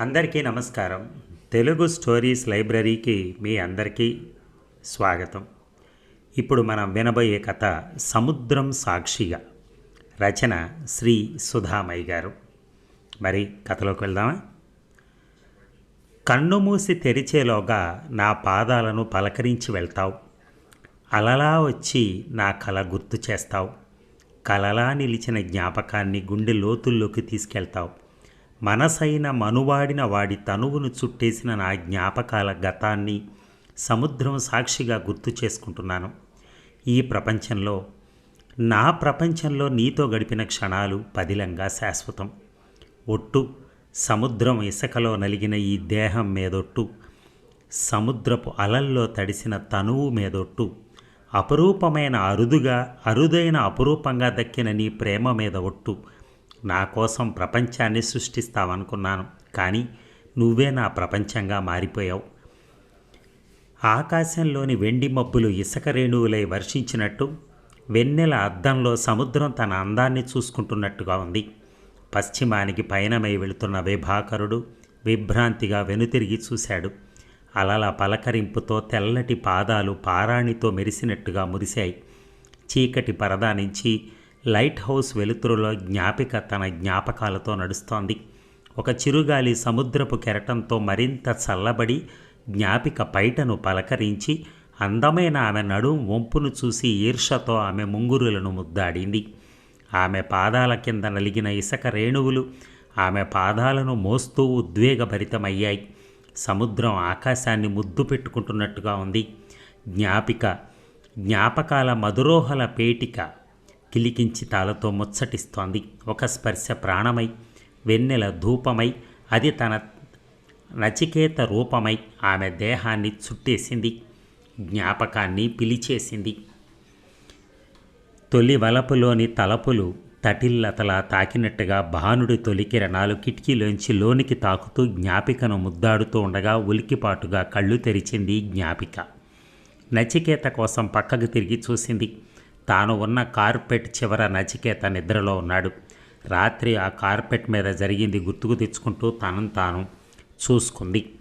అందరికీ నమస్కారం. తెలుగు స్టోరీస్ లైబ్రరీకి మీ అందరికీ స్వాగతం. ఇప్పుడు మనం వినబోయే కథ సముద్రం సాక్షిగా రచన శ్రీ సుధామయ్య గారు. మరి కథలోకి వెళ్దామా? కన్ను మూసి తెరిచేలోగా నా పాదాలను పలకరించి వెళ్తావు. అలలా వచ్చి నా కల గుర్తు చేస్తావు. కలలా నిలిచిన జ్ఞాపకాన్ని గుండె లోతుల్లోకి తీసుకెళ్తావు. మనసైన మనువాడిన వాడి తనువును చుట్టేసిన నా జ్ఞాపకాల గతాన్ని సముద్రం సాక్షిగా గుర్తు చేసుకుంటున్నాను. ఈ ప్రపంచంలో నా ప్రపంచంలో నీతో గడిపిన క్షణాలు పదిలంగా శాశ్వతం. ఒట్టు సముద్రం ఇసుకలో నలిగిన ఈ దేహం మీదొట్టు సముద్రపు అలల్లో తడిసిన తనువు మీదొట్టు అపురూపమైన అరుదుగా అరుదైన అపురూపంగా దక్కిన నీ ప్రేమ మీద ఒట్టు నా కోసం ప్రపంచాన్ని సృష్టిస్తావనుకున్నాను కానీ నువ్వే నా ప్రపంచంగా మారిపోయావు. ఆకాశంలోని వెండి మబ్బులు ఇసుక రేణువులై వర్షించినట్టు వెన్నెల అద్దంలో సముద్రం తన అందాన్ని చూసుకుంటున్నట్టుగా ఉంది. పశ్చిమానికి పయనమై వెళుతున్న విభాకరుడు విభ్రాంతిగా వెనుతిరిగి చూశాడు. అలల పలకరింపుతో తెల్లటి పాదాలు పారాణితో మెరిసినట్టుగా మురిశాయి. చీకటి పరదా నుంచి లైట్ హౌస్ వెలుతురులో జ్ఞాపిక తన జ్ఞాపకాలతో నడుస్తోంది. ఒక చిరుగాలి సముద్రపు కెరటంతో మరింత చల్లబడి జ్ఞాపిక పైటను పలకరించి అందమైన ఆమె నడుం వంపును చూసి ఈర్షతో ఆమె ముంగురులను ముద్దాడింది. ఆమె పాదాల కింద నలిగిన ఇసుక రేణువులు ఆమె పాదాలను మోస్తూ ఉద్వేగభరితమయ్యాయి. సముద్రం ఆకాశాన్ని ముద్దు పెట్టుకుంటున్నట్టుగా ఉంది. జ్ఞాపిక జ్ఞాపకాల మధురోహల పేటిక కిలికించి తాళతో ముచ్చటిస్తోంది. ఒక స్పర్శ ప్రాణమై వెన్నెల ధూపమై అది తన నచికేత రూపమై ఆమె దేహాన్ని చుట్టేసింది జ్ఞాపకాన్ని పిలిచేసింది. తొలి వలపులోని తలపులు తటిల్లతలా తాకినట్టుగా భానుడి తొలి కిరణాలు కిటికీలోంచి లోనికి తాకుతూ జ్ఞాపికను ముద్దాడుతూ ఉండగా ఉలికిపాటుగా కళ్ళు తెరిచింది జ్ఞాపిక. నచికేత కోసం పక్కకు తిరిగి చూసింది. తాను ఉన్న కార్పెట్ చివర నచికేత నిద్రలో ఉన్నాడు. రాత్రి ఆ కార్పెట్ మీద జరిగింది గుర్తుకు తెచ్చుకుంటూ తనను తాను చూసుకుంది.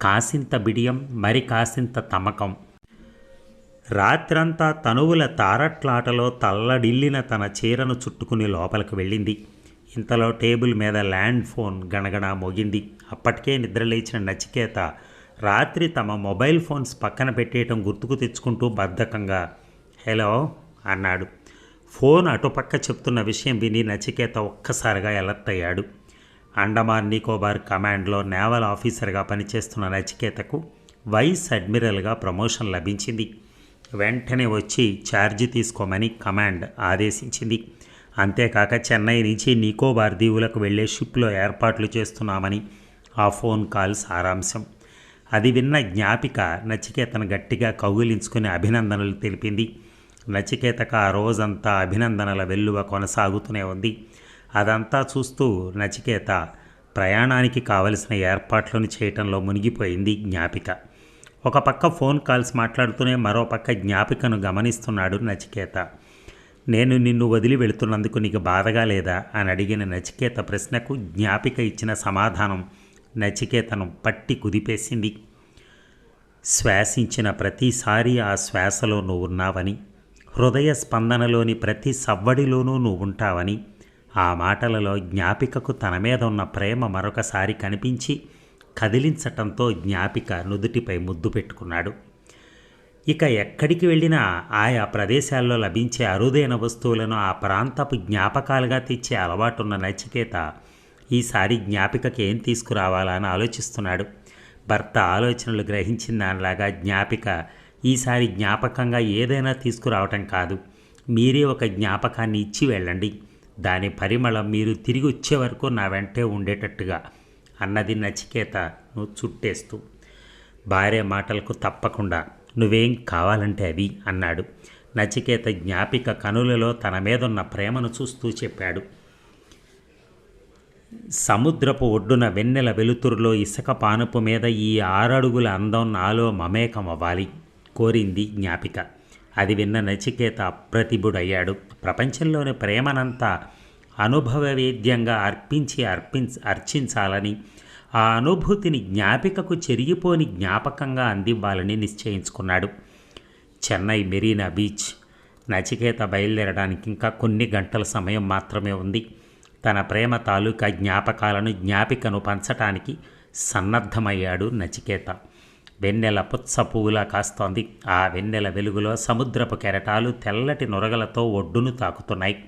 కాసింత బిడియం మరి కాసింత తమకం. రాత్రంతా తనువుల తారట్లాటలో తల్లడిల్లిన తన చీరను చుట్టుకుని లోపలికి వెళ్ళింది. ఇంతలో టేబుల్ మీద ల్యాండ్ ఫోన్ గణగణ మోగింది. అప్పటికే నిద్రలేచిన నచికేత రాత్రి తమ మొబైల్ ఫోన్స్ పక్కన పెట్టేయటం గుర్తుకు తెచ్చుకుంటూ బద్ధకంగా హలో అన్నాడు. ఫోన్ అటుపక్క చెప్తున్న విషయం విని నచికేత ఒక్కసారిగా అలర్ట్ అయ్యాడు. అండమాన్ నికోబార్ కమాండ్లో నేవల్ ఆఫీసర్గా పనిచేస్తున్న నచికేతకు వైస్ అడ్మిరల్గా ప్రమోషన్ లభించింది. వెంటనే వచ్చి ఛార్జ్ తీసుకోమని కమాండ్ ఆదేశించింది. అంతేకాక చెన్నై నుంచి నికోబార్ దీవులకు వెళ్ళే షిప్లో ఏర్పాట్లు చేస్తున్నామని ఆ ఫోన్ కాల్ సారాంశం. అది విన్న జ్ఞాపిక నచికేతను గట్టిగా కౌగిలించుకుని అభినందనలు తెలిపింది. నచికేతక ఆ రోజంతా అభినందనల వెల్లువ కొనసాగుతూనే ఉంది. అదంతా చూస్తూ నచికేత ప్రయాణానికి కావలసిన ఏర్పాట్లను చేయటంలో మునిగిపోయింది జ్ఞాపిక. ఒక పక్క ఫోన్ కాల్స్ మాట్లాడుతూనే మరో పక్క జ్ఞాపికను గమనిస్తున్నాడు నచికేత. నేను నిన్ను వదిలి వెళుతున్నందుకు నీకు బాధగా లేదా? అని అడిగిన నచికేత ప్రశ్నకు జ్ఞాపిక ఇచ్చిన సమాధానం నచికేతను పట్టి కుదిపేసింది. శ్వాసించిన ప్రతిసారి ఆ శ్వాసలో నువ్వు ఉన్నావని హృదయ స్పందనలోని ప్రతి సవ్వడిలోనూ నువ్వు ఉంటావని ఆ మాటలలో జ్ఞాపికకు తన మీద ఉన్న ప్రేమ మరొకసారి కనిపించి కదిలించటంతో జ్ఞాపిక నుదుటిపై ముద్దు పెట్టుకున్నాడు. ఇక ఎక్కడికి వెళ్ళినా ఆయా ప్రదేశాల్లో లభించే అరుదైన వస్తువులను ఆ ప్రాంతపు జ్ఞాపకాలుగా తెచ్చే అలవాటున్న నచికేత ఈసారి జ్ఞాపికకి ఏం తీసుకురావాలా అని ఆలోచిస్తున్నాడు. భర్త ఆలోచనలు గ్రహించిన దానిలాగా జ్ఞాపిక ఈసారి జ్ఞాపకంగా ఏదైనా తీసుకురావటం కాదు. మీరే ఒక జ్ఞాపకాన్ని ఇచ్చి వెళ్ళండి. దాని పరిమళం మీరు తిరిగి వచ్చే వరకు నా వెంటే ఉండేటట్టుగా అన్నది నచికేత నువ్వు చుట్టేస్తూ. భార్య మాటలకు తప్పకుండా నువ్వేం కావాలంటే అవి అన్నాడు. నచికేత జ్ఞాపిక కనులలో తన మీదున్న ప్రేమను చూస్తూ చెప్పాడు. సముద్రపు ఒడ్డున వెన్నెల వెలుతురులో ఇసుక పానుపు మీద ఈ ఆరడుగుల అందం నాలో మమేకం అవ్వాలి కోరింది జ్ఞాపిక. అది విన్న నచికేత అప్రతిభుడయ్యాడు. ప్రపంచంలోని ప్రేమనంతా అనుభవవేద్యంగా అర్పించి అర్పించ అర్చించాలని ఆ అనుభూతిని జ్ఞాపికకు చెరిగిపోని జ్ఞాపకంగా అందివ్వాలని నిశ్చయించుకున్నాడు. చెన్నై మెరీనా బీచ్. నచికేత బయలుదేరడానికి ఇంకా కొన్ని గంటల సమయం మాత్రమే ఉంది. తన ప్రేమ తాలూకా జ్ఞాపకాలను జ్ఞాపికను పంచటానికి సన్నద్ధమయ్యాడు నచికేత. వెన్నెల పుచ్చ పువ్వులా కాస్తోంది. ఆ వెన్నెల వెలుగులో సముద్రపు కెరటాలు తెల్లటి నొరగలతో ఒడ్డును తాకుతున్నాయి.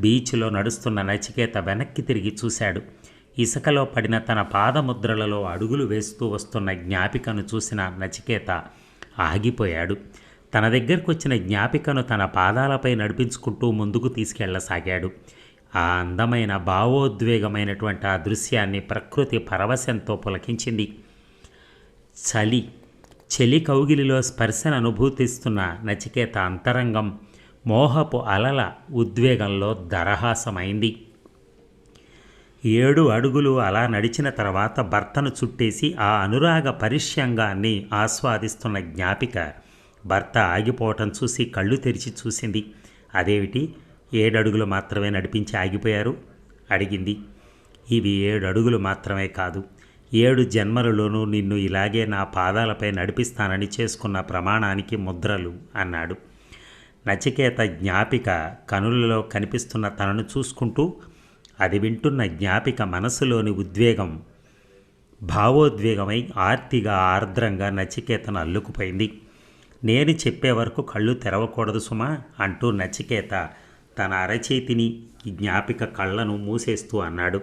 బీచ్లో నడుస్తున్న నచికేత వెనక్కి తిరిగి చూశాడు. ఇసుకలో పడిన తన పాదముద్రలలో అడుగులు వేస్తూ వస్తున్న జ్ఞాపికను చూసిన నచికేత ఆగిపోయాడు. తన దగ్గరకు వచ్చిన జ్ఞాపికను తన పాదాలపై నడిపించుకుంటూ ముందుకు తీసుకెళ్ళసాగాడు. ఆ అందమైన భావోద్వేగమైనటువంటి ఆ దృశ్యాన్ని ప్రకృతి పరవశంతో పులకించింది. చలి చలి కౌగిలిలో స్పర్శను అనుభూతిస్తున్న నచికేత అంతరంగం మోహపు అలల ఉద్వేగంలో దరహాసమైంది. ఏడు అడుగులు అలా నడిచిన తర్వాత భర్తను చుట్టేసి ఆ అనురాగ పరిష్యంగాన్ని ఆస్వాదిస్తున్న జ్ఞాపిక భర్త ఆగిపోవటం చూసి కళ్ళు తెరిచి చూసింది. అదేమిటి? ఏడడుగులు మాత్రమే నడిపించి ఆగిపోయారు? అడిగింది. ఇవి ఏడు అడుగులు మాత్రమే కాదు. ఏడు జన్మలలోనూ నిన్ను ఇలాగే నా పాదాలపై నడిపిస్తానని చేసుకున్న ప్రమాణానికి ముద్రలు అన్నాడు. నచికేత జ్ఞాపిక కనులలో కనిపిస్తున్న తనను చూసుకుంటూ అది వింటున్న జ్ఞాపిక మనసులోని ఉద్వేగం భావోద్వేగమై ఆర్తిగా ఆర్ద్రంగా నచికేతను అల్లుకుపోయింది. నేను చెప్పే వరకు కళ్ళు తెరవకూడదు సుమా అంటూ నచికేత తన అరచేతిని జ్ఞాపిక కళ్ళను మూసేస్తూ అన్నాడు.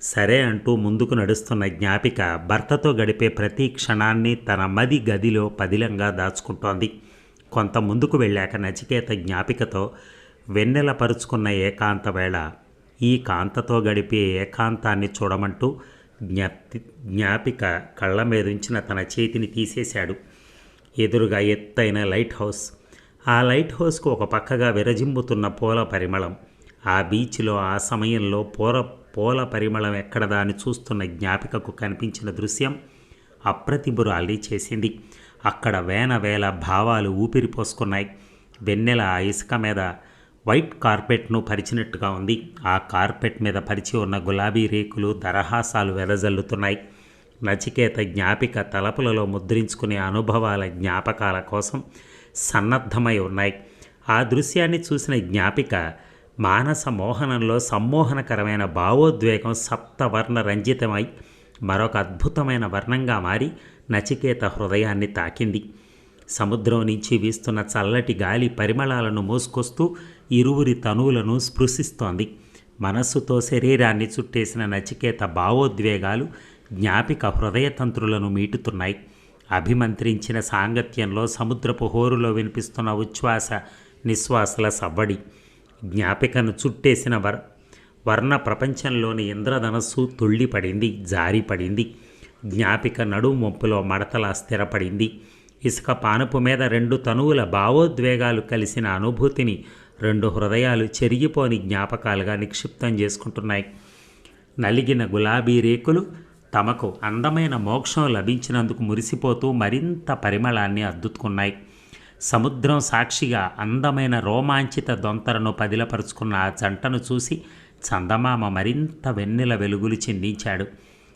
సరే అంటూ ముందుకు నడుస్తున్న జ్ఞాపిక భర్తతో గడిపే ప్రతి క్షణాన్ని తన మది గదిలో పదిలంగా దాచుకుంటోంది. కొంత ముందుకు వెళ్ళాక నచికేత జ్ఞాపికతో వెన్నెల పరుచుకున్న ఏకాంత వేళ ఈ కాంతతో గడిపే ఏకాంతాన్ని చూడమంటూ జ్ఞప్తి జ్ఞాపిక కళ్ళ మీద ఉంచిన తన చేతిని తీసేశాడు. ఎదురుగా ఎత్తైన లైట్ హౌస్. ఆ లైట్ హౌస్కు ఒక పక్కగా విరజిమ్ముతున్న పూల పరిమళం. ఆ బీచ్లో ఆ సమయంలో పూల పూల పరిమళం ఎక్కడదా అని చూస్తున్న జ్ఞాపికకు కనిపించిన దృశ్యం అప్రతిభురాలి చేసింది. అక్కడ వేన వేల భావాలు ఊపిరి పోసుకున్నాయి. వెన్నెల ఆ ఇసుక మీద వైట్ కార్పెట్ను పరిచినట్టుగా ఉంది. ఆ కార్పెట్ మీద పరిచి ఉన్న గులాబీ రేకులు దరహాసాలు వెదజల్లుతున్నాయి. నచికేత జ్ఞాపిక తలపులలో ముద్రించుకునే అనుభవాల జ్ఞాపకాల కోసం సన్నద్ధమై ఉన్నాయి. ఆ దృశ్యాన్ని చూసిన జ్ఞాపిక మానస మోహనంలో సమ్మోహనకరమైన భావోద్వేగం సప్తవర్ణ రంజితమై మరొక అద్భుతమైన వర్ణంగా మారి నచికేత హృదయాన్ని తాకింది. సముద్రం నుంచి వీస్తున్న చల్లటి గాలి పరిమళాలను మోసుకొస్తూ ఇరువురి తనువులను స్పృశిస్తోంది. మనస్సుతో శరీరాన్ని చుట్టేసిన నచికేత భావోద్వేగాలు జ్ఞాపిక హృదయతంత్రులను మీటుతున్నాయి. అభిమంత్రించిన సాంగత్యంలో సముద్రపు హోరులో వినిపిస్తున్న ఉచ్ఛ్వాస నిశ్వాసల సవ్వడి. జ్ఞాపికను చుట్టేసిన వర్ వర్ణ ప్రపంచంలోని ఇంద్రధనస్సు తుళ్ళిపడింది జారిపడింది. జ్ఞాపిక నడుము మొప్పులో మడతలా స్థిరపడింది. ఇసుక పానుపు మీద రెండు తనువుల భావోద్వేగాలు కలిసిన అనుభూతిని రెండు హృదయాలు చెరిగిపోని జ్ఞాపకాలుగా నిక్షిప్తం చేసుకుంటున్నాయి. నలిగిన గులాబీ రేకులు తమకు అందమైన మోక్షం లభించినందుకు మురిసిపోతూ మరింత పరిమళాన్ని అద్దుకున్నాయి సముద్రం సాక్షిగా అందమైన రోమాంచిత దొంతరను పదిలపరుచుకున్న ఆ జంటను చూసి చందమామ మరింత వెన్నెల వెలుగులు చెందించాడు.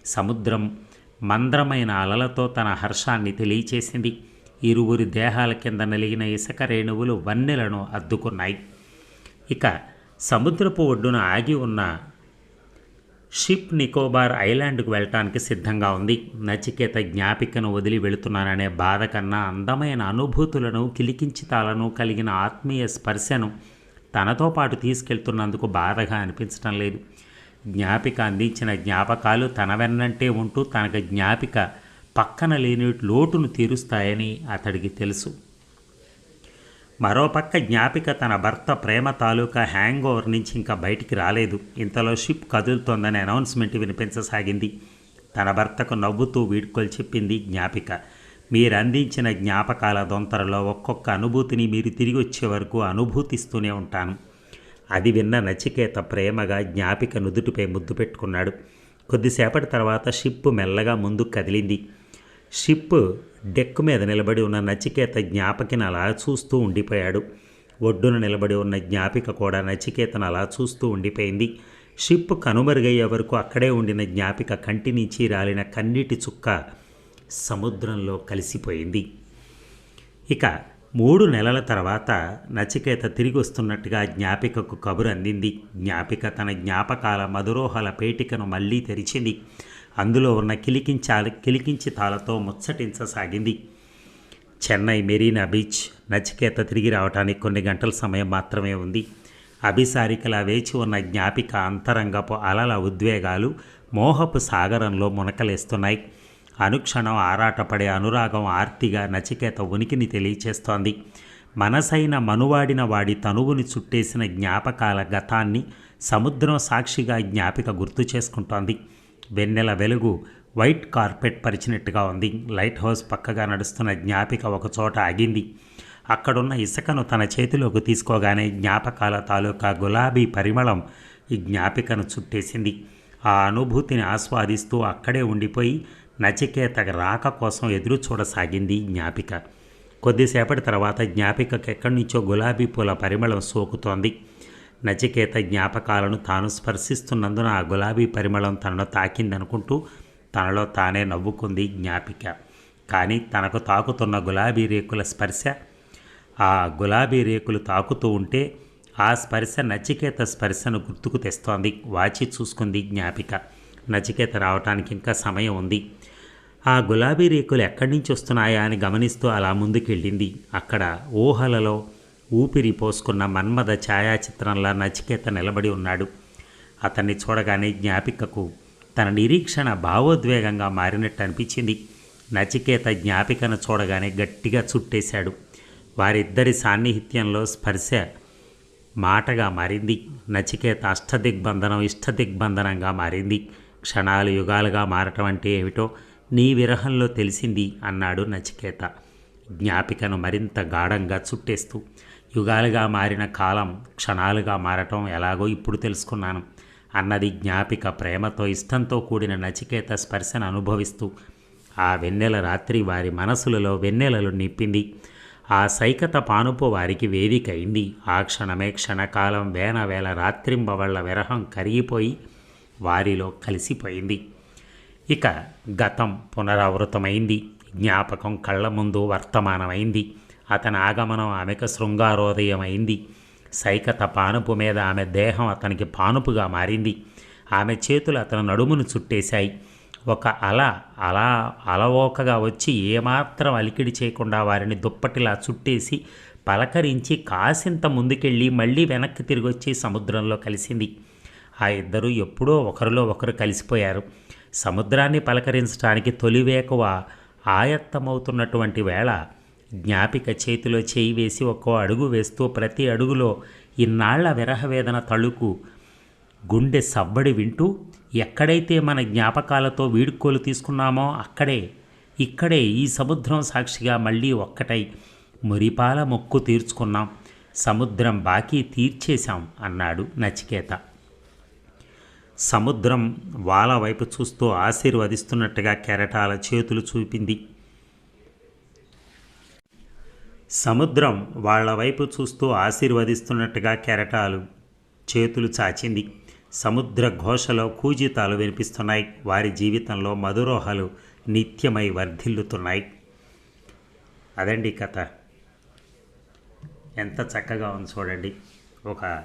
సముద్రం మంద్రమైన అలలతో తన హర్షాన్ని తెలియచేసింది. ఇరువురి దేహాల కింద నలిగిన ఇసుక రేణువులు వన్నెలను అద్దుకున్నాయి. ఇక సముద్రపు ఒడ్డున ఆగి ఉన్న షిప్ నికోబార్ ఐలాండ్కు వెళ్ళటానికి సిద్ధంగా ఉంది. నచికేత జ్ఞాపికను వదిలి వెళుతున్నాననే బాధ కన్నా అందమైన అనుభూతులను కిలికించితాలను కలిగిన ఆత్మీయ స్పర్శను తనతో పాటు తీసుకెళ్తున్నందుకు బాధగా అనిపించడం లేదు. జ్ఞాపిక అందించిన జ్ఞాపకాలు తన వెన్నంటే ఉంటూ తనకు జ్ఞాపిక పక్కన లేని లోటును తీరుస్తాయని అతడికి తెలుసు. మరోపక్క జ్ఞాపిక తన భర్త ప్రేమ తాలూకా హ్యాంగ్ ఓవర్ నుంచి ఇంకా బయటికి రాలేదు. ఇంతలో షిప్ కదులుతోందని అనౌన్స్మెంట్ వినిపించసాగింది. తన భర్తకు నవ్వుతూ వీడ్కోలు చెప్పింది జ్ఞాపిక. మీరు అందించిన జ్ఞాపకాల దొంతరలో ఒక్కొక్క అనుభూతిని మీరు తిరిగి వచ్చే వరకు అనుభూతిస్తూనే ఉంటాను. అది విన్న నచికేత ప్రేమగా జ్ఞాపిక నుదుటిపై ముద్దు పెట్టుకున్నాడు. కొద్దిసేపటి తర్వాత షిప్ మెల్లగా ముందుకు కదిలింది. షిప్ డెక్ మీద నిలబడి ఉన్న నచికేత జ్ఞాపకిని అలా చూస్తూ ఉండిపోయాడు. ఒడ్డున నిలబడి ఉన్న జ్ఞాపిక కూడా నచికేతను అలా చూస్తూ ఉండిపోయింది. షిప్ కనుమరుగయ్యే వరకు అక్కడే ఉండిన జ్ఞాపిక కంటి నుంచి రాలిన కన్నీటి చుక్క సముద్రంలో కలిసిపోయింది. ఇక మూడు నెలల తర్వాత నచికేత తిరిగి వస్తున్నట్టుగా జ్ఞాపికకు కబురు అందింది. జ్ఞాపిక తన జ్ఞాపకాల మధురోహల పేటికను మళ్ళీ తెరిచింది. అందులో ఉన్న కిలికించాలి కిలికించి తాళతో ముచ్చటించసాగింది. చెన్నై మెరీనా బీచ్ నచికేత తిరిగి రావడానికి కొన్ని గంటల సమయం మాత్రమే ఉంది. అభిసారికలా వేచి ఉన్న జ్ఞాపిక అంతరంగపు అలల ఉద్వేగాలు మోహపు సాగరంలో మునకలేస్తున్నాయి. అనుక్షణం ఆరాటపడే అనురాగం ఆర్తిగా నచికేత ఉనికిని తెలియచేస్తోంది. మనసైన మనువాడిన వాడి తనువుని చుట్టేసిన జ్ఞాపకాల గతాన్ని సముద్రం సాక్షిగా జ్ఞాపిక గుర్తు చేసుకుంటోంది. వెన్నెల వెలుగు వైట్ కార్పెట్ పరిచినట్టుగా ఉంది. లైట్ హౌస్ పక్కగా నడుస్తున్న జ్ఞాపిక ఒకచోట ఆగింది. అక్కడున్న ఇసుకను తన చేతిలోకి తీసుకోగానే జ్ఞాపకాల తాలూకా గులాబీ పరిమళం ఈ జ్ఞాపికను చుట్టేసింది. ఆ అనుభూతిని ఆస్వాదిస్తూ అక్కడే ఉండిపోయి నచికేత రాక కోసం ఎదురు చూడసాగింది జ్ఞాపిక. కొద్దిసేపటి తర్వాత జ్ఞాపికకు ఎక్కడి నుంచో గులాబీ పూల పరిమళం సోకుతోంది. నచికేత జ్ఞాపకాలను తాను స్పర్శిస్తున్నందున ఆ గులాబీ పరిమళం తనను తాకిందనుకుంటూ తనలో తానే నవ్వుకుంది జ్ఞాపిక. కానీ తనకు తాకుతున్న గులాబీ రేకుల స్పర్శ ఆ గులాబీ రేకులు తాకుతూ ఉంటే ఆ స్పర్శ నచికేత స్పర్శను గుర్తుకు తెస్తోంది. వాచి చూసుకుంది జ్ఞాపిక. నచికేత రావటానికి ఇంకా సమయం ఉంది. ఆ గులాబీ రేకులు ఎక్కడి నుంచి వస్తున్నాయా అని గమనిస్తూ అలా ముందుకెళ్ళింది. అక్కడ ఊహలలో ఊపిరి పోసుకున్న మన్మద ఛాయాచిత్రంలా నచికేత నిలబడి ఉన్నాడు. అతన్ని చూడగానే జ్ఞాపికకు తన నిరీక్షణ భావోద్వేగంగా మారినట్టు అనిపించింది. నచికేత జ్ఞాపికను చూడగానే గట్టిగా చుట్టేశాడు. వారిద్దరి సాన్నిహిత్యంలో స్పర్శ మాటగా మారింది. నచికేత అష్టదిగ్బంధనం ఇష్టదిగ్బంధనంగా మారింది. క్షణాలు యుగాలుగా మారటం అంటే ఏమిటో నీ విరహంలో తెలిసింది అన్నాడు నచికేత. జ్ఞాపికను మరింత గాఢంగా చుట్టేస్తూ యుగాలుగా మారిన కాలం క్షణాలుగా మారటం ఎలాగో ఇప్పుడు తెలుసుకున్నాను. అన్నది జ్ఞాపిక ప్రేమతో ఇష్టంతో కూడిన నచికేత స్పర్శను అనుభవిస్తూ ఆ వెన్నెల రాత్రి వారి మనసులలో వెన్నెలలు నింపింది. ఆ సైకత పానుపు వారికి వేదిక అయింది ఆ క్షణమే క్షణకాలం వేనవేల రాత్రింబవళ్ళ విరహం కరిగిపోయి వారిలో కలిసిపోయింది. ఇక గతం పునరావృతమైంది. జ్ఞాపకం కళ్ళ ముందు వర్తమానమైంది. అతని ఆగమనం ఆమెకు శృంగారోదయమైంది. సైకత పానుపు మీద ఆమె దేహం అతనికి పానుపుగా మారింది. ఆమె చేతులు అతని నడుమును చుట్టేశాయి. ఒక అల అలా అలవోకగా వచ్చి ఏమాత్రం అలికిడి చేయకుండా వారిని దుప్పటిలా చుట్టేసి పలకరించి కాసింత ముందుకెళ్ళి మళ్ళీ వెనక్కి తిరిగి వచ్చి సముద్రంలో కలిసింది. ఆ ఇద్దరు ఎప్పుడో ఒకరిలో ఒకరు కలిసిపోయారు. సముద్రాన్ని పలకరించడానికి తొలివేకువ ఆయత్తమవుతున్నటువంటి వేళ జ్ఞాపిక చేతిలో చేయి వేసి ఒక్కో అడుగు వేస్తూ ప్రతి అడుగులో ఇన్నాళ్ళ విరహవేదన తళుకు గుండె సవ్వడి వింటూ ఎక్కడైతే మన జ్ఞాపకాలతో వీడుకోలు తీసుకున్నామో అక్కడే ఇక్కడే ఈ సముద్రం సాక్షిగా మళ్ళీ ఒక్కటై మురిపాల మొక్కు తీర్చుకున్నాం. సముద్రం బాకీ తీర్చేశాం అన్నాడు నచికేత. సముద్రం వాల వైపు చూస్తూ ఆశీర్వదిస్తున్నట్టుగా కెరటాల చేతులు చూపింది. సముద్రం వాళ్ళ వైపు చూస్తూ ఆశీర్వదిస్తున్నట్టుగా కెరటాలు చేతులు చాచింది. సముద్ర ఘోషలో కూజితాలు వినిపిస్తున్నాయి. వారి జీవితంలో మధురోహాలు నిత్యమై వర్ధిల్లుతున్నాయి. అదండి కథ. ఎంత చక్కగా ఉంది చూడండి. ఒక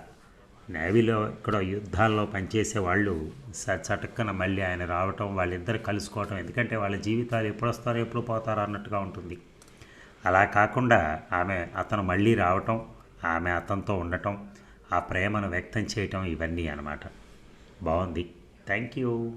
నేవీలో ఇక్కడ యుద్ధాల్లో పనిచేసే వాళ్ళు చటుక్కన మళ్ళీ ఆయన రావటం వాళ్ళిద్దరు కలుసుకోవటం ఎందుకంటే వాళ్ళ జీవితాలు ఎప్పుడు వస్తారో ఎప్పుడు పోతారో అన్నట్టుగా ఉంటుంది. అలా కాకుండా ఆమె అతను మళ్ళీ రావటం ఆమె అతనితో ఉండటం ఆ ప్రేమను వ్యక్తం చేయటం ఇవన్నీ అన్నమాట. బాగుంది. Thank you